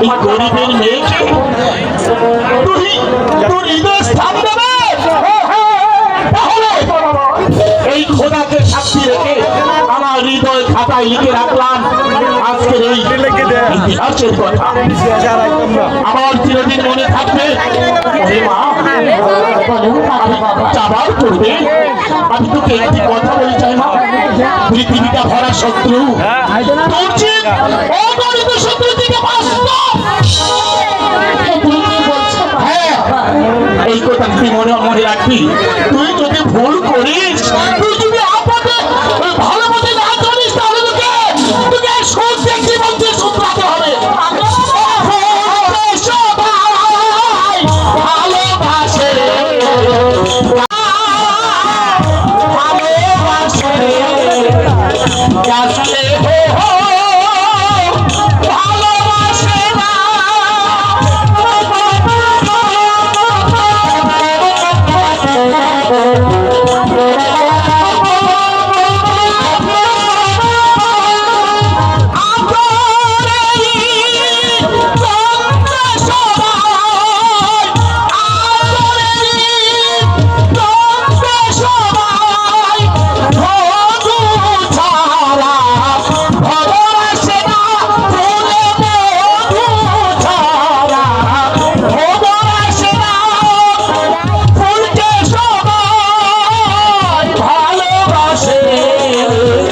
এই গরিবের মেয়েকে তুই তোর হৃদয় স্থান দেবে এই খোদাকে সাক্ষী রেখে আমার হৃদয় খাতায় লিখে রাখলাম আজকের এই ইতিহাসের কথা। আমার চিরদিন মনে থাকবে চাবার করবে আমি তোকে একটি কথা বলি চাই মা পৃথিবীটা ভরা শত্রু। তোর শত্রু তুই মনে মনে রাখবি। তুই যদি ভুল করিস। তুই যদি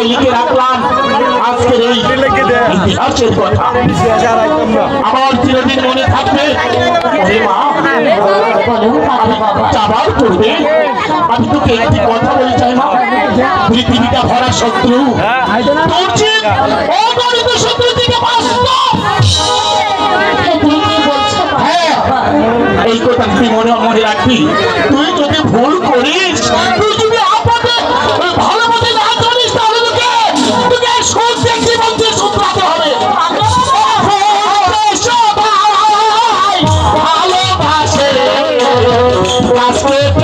খাতায় লিখে রাখলাম। আজকের এই ইতিহাসের কথা। আমার চিরদিন মনে থাকবে। চাবার করবে আমি তোকে একটি কথা বলি চাই মা পৃথিবীটা ভরা শত্রু। থেকে হ্যাঁ। এই কথা তুই মনে মনে রাখবি। তুই যদি ভুল করিস তুই ক্লাস হয়ে